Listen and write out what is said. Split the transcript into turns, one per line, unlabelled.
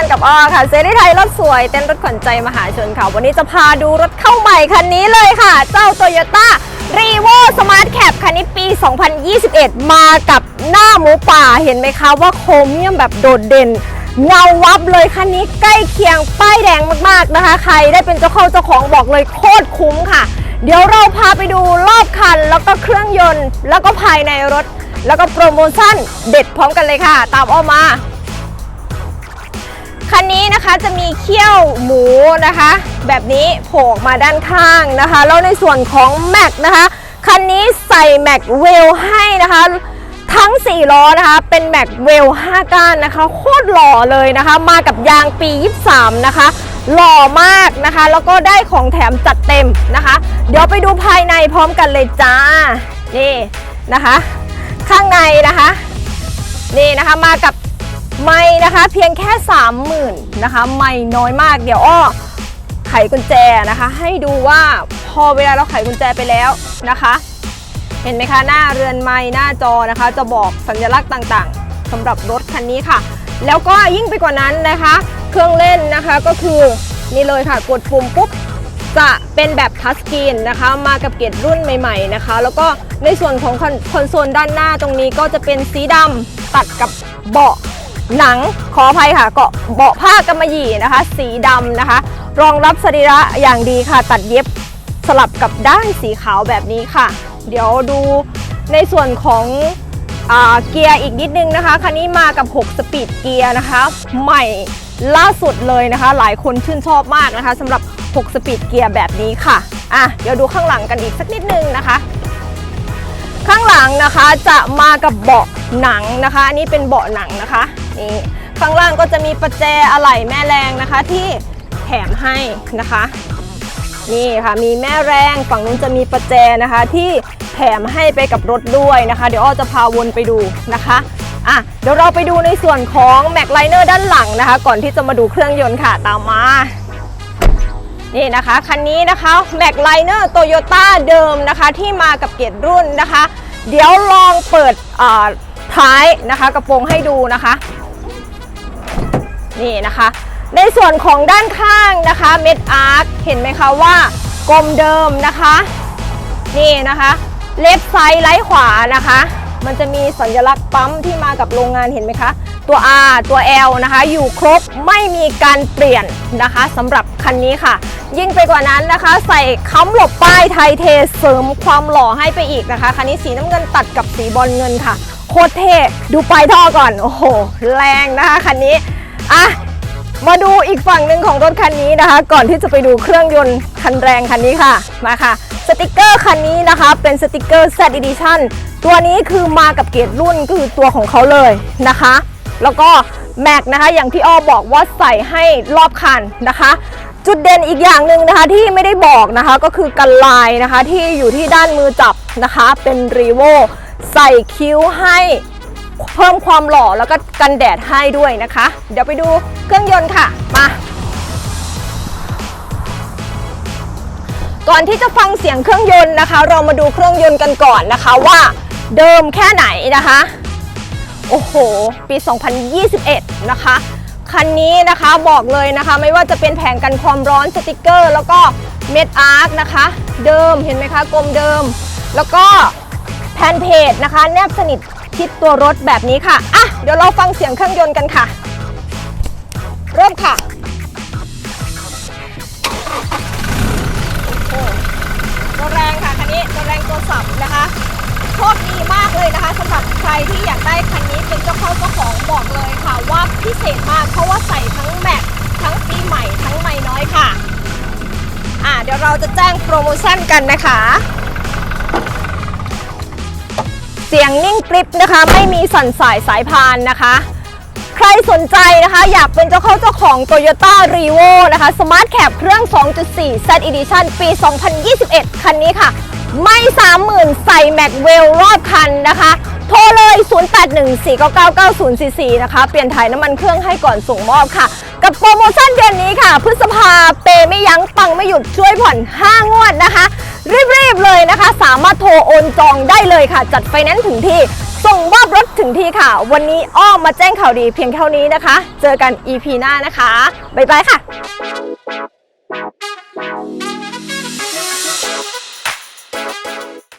กันกับอ้อค่ะเซรีไทยรถสวยเต้นรถขวัญใจมหาชนค่ะ วันนี้จะพาดูรถเข้าใหม่คันนี้เลยค่ะ เจ้า Toyota r e v o Smart Cap คันนี้ปี 2021 มากับหน้าหมูป่าเห็นไหมคะว่าโครเมียมแบบโดดเด่นเงาวับเลยคันนี้ใกล้เคียงป้ายแดงมากๆนะคะ ใครได้เป็นเจ้าเข้าเจ้าของบอกเลยโคตรคุ้มค่ะ เดี๋ยวเราพาไปดูรอบคัน แล้วก็เครื่องยนต์ แล้วก็ภายในรถ แล้วก็โปรโมชั่นเด็ดพร้อมกันเลยค่ะ ตามอ้อมา คันนี้นะคะจะมีเขี้ยวหมูนะคะ แบบนี้โผล่มาด้านข้างนะคะ แล้วในส่วนของแม็กนะคะคันนี้ใส่แม็กเวลให้นะคะทั้ง 4 ล้อนะคะ เป็นแม็กเวล5ก้านนะคะ โคตรหล่อเลยนะคะ มากับยางปี 23 นะคะ หล่อมากนะคะ แล้วก็ได้ของแถมจัดเต็มนะคะ เดี๋ยวไปดูภายในพร้อมกันเลยจ้า นี่นะคะ ข้างในนะคะ นี่นะคะ มากับ ไม่นะคะเพียงแค่ 30,000นะคะ ไม่น้อยมากเดี๋ยวอ้อไขกุญแจนะคะ ให้ดูว่าพอเวลาเราไขกุญแจไปแล้วนะคะ เห็นไหมคะหน้าเรือนไม้หน้าจอนะคะ จะบอกสัญลักษณ์ต่างๆสำหรับรถคันนี้ค่ะ แล้วก็ยิ่งไปกว่านั้นนะคะ เครื่องเล่นนะคะก็คือนี่เลยค่ะกดปุ่มปุ๊บจะเป็นแบบทัชสกรีนนะคะ มากับเกรดรุ่นใหม่ๆนะคะ แล้วก็ในส่วนของคอนคอนโซลด้านหน้าตรงนี้ก็จะเป็นสีดำตัดกับเบาะ หนังขออภัยค่ะเกาะเบาะผ้ากำมะหยี่นะคะ สีดำนะคะ รองรับสรีระอย่างดีค่ะ ตัดเย็บสลับกับด้านสีขาวแบบนี้ค่ะ เดี๋ยวดูในส่วนของอเกียร์อีกนิดนึงนะคะ คันนี้มากับ 6 สปีดเกียร์นะคะ ใหม่ล่าสุดเลยนะคะ หลายคนชื่นชอบมากนะคะสำหรับ 6 สปีดเกียร์แบบนี้ค่ะ อะ เดี๋ยวดูข้างหลังกันอีกสักนิดนึงนะคะ ข้างหลังนะคะจะมากับเบาะหนังนะคะอันนี้เป็นเบาะหนังนะคะนี่ข้างล่างก็จะมีประแจอะไหล่แม่แรงนะคะที่แถมให้นะคะนี่ค่ะมีแม่แรงฝั่งนู้นจะมีประแจนะคะที่แถมให้ไปกับรถด้วยนะคะ เดี๋ยวอ้อจะพาวนไปดูนะคะอะเดี๋ยวเราไปดูในส่วนของแม็กไลเนอร์ด้านหลังนะคะ ก่อนที่จะมาดูเครื่องยนต์ค่ะตามมา นี่นะคะคันนี้นะคะ m a c l i n e r Toyota เดิมนะคะที่มากับเกียรติรุ่นนะคะ เดี๋ยวลองเปิดท้ายนะคะกระโปรงให้ดูนะคะ นี่นะคะ ในส่วนของด้านข้างนะคะเม็ดอาร์คเห็นไหมคะว่ากลมเดิมนะคะ นี่นะคะ เลฟไซด์ไร้ขวานะคะ มันจะมีสัญลักษณ์ปั๊มที่มากับโรงงานเห็นไหมคะ ตัว R ตัว L นะคะ อยู่ครบไม่มีการเปลี่ยนนะคะสำหรับคันนี้ค่ะ ยิ่งไปกว่านั้นนะคะ ใส่ค้ำหลบป้ายไทยเทเสริมความหล่อให้ไปอีกนะคะคันนี้สีน้ำเงินตัดกับสีบอลเงินค่ะ โคตรเท่ดูปลายท่อก่อนโอ้โหแรงนะคะคันนี้อะมาดูอีกฝั่งหนึ่งของรถคันนี้นะคะ ก่อนที่จะไปดูเครื่องยนต์คันแรงคันนี้ค่ะมาค่ะ สติกเกอร์คันนี้นะคะ เป็นสติกเกอร์ Z Edition ตัวนี้คือมากับเกรดรุ่นก็คือตัวของเขาเลยนะคะ แล้วก็แม็กนะคะอย่างที่อ้อบอกว่าใส่ให้รอบคันนะคะ จุดเด่นอีกอย่างหนึ่งนะคะที่ไม่ได้บอกนะคะก็คือกันลายนะคะที่อยู่ที่ด้านมือจับนะคะเป็นรีโวใส่คิ้วให้เพิ่มความหล่อแล้วก็กันแดดให้ด้วยนะคะ เดี๋ยวไปดูเครื่องยนต์ค่ะมาก่อนที่จะฟังเสียงเครื่องยนต์นะคะ เรามาดูเครื่องยนต์กันก่อนนะคะว่า เดิมแค่ไหนนะคะ โอ้โห ปี 2021 นะคะ คันนี้นะคะบอกเลยนะคะไม่ว่าจะเป็นแผงกันความร้อนสติกเกอร์ แล้วก็เม็ดอาร์คนะคะ เดิมเห็นไหมคะกลมเดิม แล้วก็แผ่นเพจนะคะ แนบสนิทชิดตัวรถแบบนี้ค่ะ อะ เดี๋ยวเราฟังเสียงเครื่องยนต์กันค่ะ ที่อยากได้คันนี้เป็นเจ้าเข้าเจ้าของบอกเลยค่ะ ว่าพิเศษมากเพราะว่าใส่ทั้งแม็กทั้งปีใหม่ทั้งไม่น้อยค่ะ อ่าเดี๋ยวเราจะแจ้งโปรโมชั่นกันนะคะ เสียงนิ่งกริบนะคะ ไม่มีสั่นสายสายพานนะคะใครสนใจนะคะอยากเป็นเจ้าเข้าเจ้าของ Toyota r e v o นะคะ Smart Cap เครื่อง 2.4 Z Edition ปี 2021 คันนี้ค่ะ ไม่ 30,000 ใส่แม็กเวลรอบคันนะคะ โทรเลย 0814999044 นะคะ เปลี่ยนถ่ายน้ำมันเครื่องให้ก่อนส่งมอบค่ะ กับโปรโมชั่นเดือนนี้ค่ะ พฤษภาเปย์ไม่ยั้งปังไม่หยุดช่วยผ่อน 5 งวดนะคะ รีบ ๆ เลยนะคะ สามารถโทรโอนจองได้เลยค่ะ จัดไฟแนนซ์ถึงที่ ส่งมอบรถถึงที่ค่ะ วันนี้อ้อมมาแจ้งข่าวดีเพียงเท่านี้นะคะ เจอกัน EP หน้านะคะ บ๊ายบายค่ะ